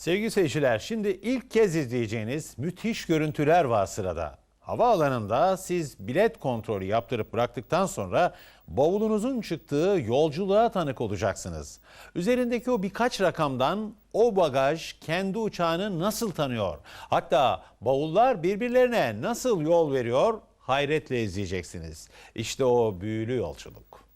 Sevgili seyirciler, şimdi ilk kez izleyeceğiniz müthiş görüntüler var sırada. Havaalanında siz bilet kontrolü yaptırıp bıraktıktan sonra bavulunuzun çıktığı yolculuğa tanık olacaksınız. Üzerindeki o birkaç rakamdan o bagaj kendi uçağını nasıl tanıyor? Hatta bavullar birbirlerine nasıl yol veriyor? Hayretle izleyeceksiniz. İşte o büyülü yolculuk.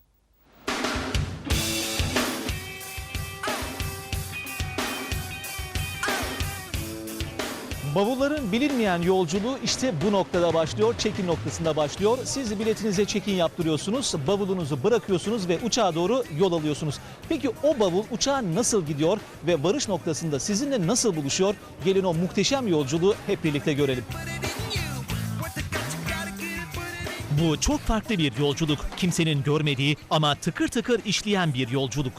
Bavulların bilinmeyen yolculuğu işte bu noktada başlıyor, check-in noktasında başlıyor. Siz biletinize check-in yaptırıyorsunuz, bavulunuzu bırakıyorsunuz ve uçağa doğru yol alıyorsunuz. Peki o bavul uçağa nasıl gidiyor ve varış noktasında sizinle nasıl buluşuyor? Gelin o muhteşem yolculuğu hep birlikte görelim. Bu çok farklı bir yolculuk. Kimsenin görmediği ama tıkır tıkır işleyen bir yolculuk.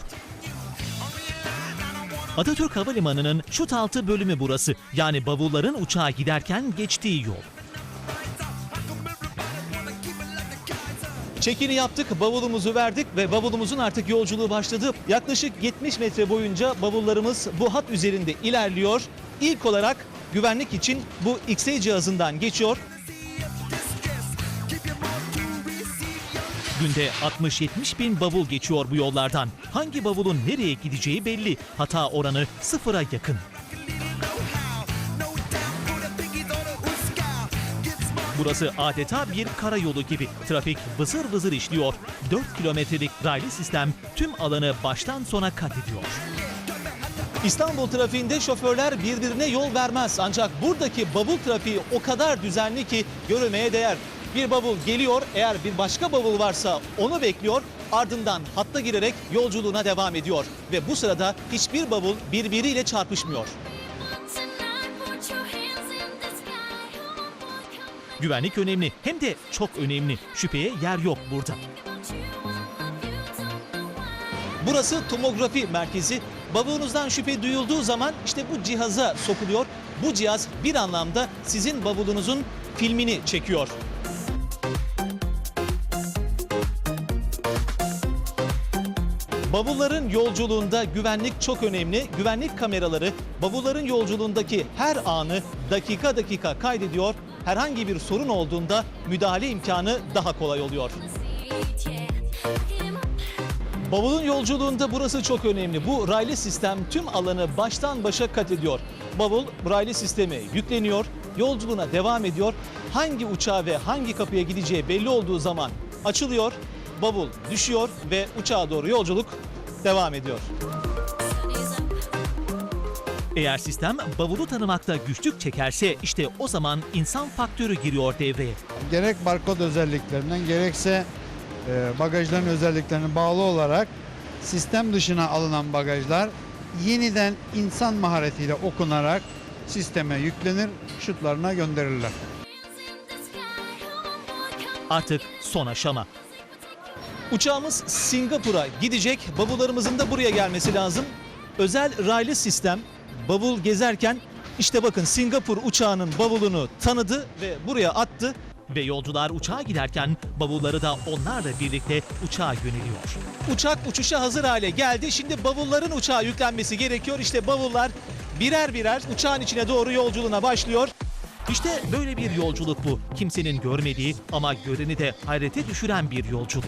Atatürk Havalimanı'nın şut altı bölümü burası. Yani bavulların uçağa giderken geçtiği yol. Çekini yaptık, bavulumuzu verdik ve bavulumuzun artık yolculuğu başladı. Yaklaşık 70 metre boyunca bavullarımız bu hat üzerinde ilerliyor. İlk olarak güvenlik için bu X-ray cihazından geçiyor. Günde 60-70 bin bavul geçiyor bu yollardan. Hangi bavulun nereye gideceği belli. Hata oranı sıfıra yakın. Burası adeta bir karayolu gibi. Trafik vızır vızır işliyor. 4 kilometrelik raylı sistem tüm alanı baştan sona kat ediyor. İstanbul trafiğinde şoförler birbirine yol vermez. Ancak buradaki bavul trafiği o kadar düzenli ki görülmeye değer. Bir bavul geliyor, eğer bir başka bavul varsa onu bekliyor, ardından hatta girerek yolculuğuna devam ediyor. Ve bu sırada hiçbir bavul birbiriyle çarpışmıyor. Güvenlik önemli hem de çok önemli. Şüpheye yer yok burada. Burası tomografi merkezi. Bavulunuzdan şüphe duyulduğu zaman işte bu cihaza sokuluyor. Bu cihaz bir anlamda sizin bavulunuzun filmini çekiyor. Bavulların yolculuğunda güvenlik çok önemli. Güvenlik kameraları bavulların yolculuğundaki her anı dakika dakika kaydediyor. Herhangi bir sorun olduğunda müdahale imkanı daha kolay oluyor. Bavulun yolculuğunda burası çok önemli. Bu raylı sistem tüm alanı baştan başa kat ediyor. Bavul raylı sisteme yükleniyor, yolculuğuna devam ediyor. Hangi uçağa ve hangi kapıya gideceği belli olduğu zaman açılıyor, bavul düşüyor ve uçağa doğru yolculuk devam ediyor. Eğer sistem bavulu tanımakta güçlük çekerse işte o zaman insan faktörü giriyor devreye. gerek barkod özelliklerinden gerekse e, bagajların özelliklerine bağlı olarak sistem dışına alınan bagajlar yeniden insan maharetiyle okunarak sisteme yüklenir, şutlarına come Artık son aşama. Uçağımız Singapur'a gidecek. Bavullarımızın da buraya gelmesi lazım. Özel raylı sistem bavul gezerken işte bakın Singapur uçağının bavulunu tanıdı ve buraya attı. Ve yolcular uçağa giderken bavulları da onlarla birlikte uçağa yöneliyor. Uçak uçuşa hazır hale geldi. Şimdi bavulların uçağa yüklenmesi gerekiyor. İşte bavullar birer birer uçağın içine doğru yolculuğuna başlıyor. İşte böyle bir yolculuk bu. Kimsenin görmediği ama göreni de hayrete düşüren bir yolculuk.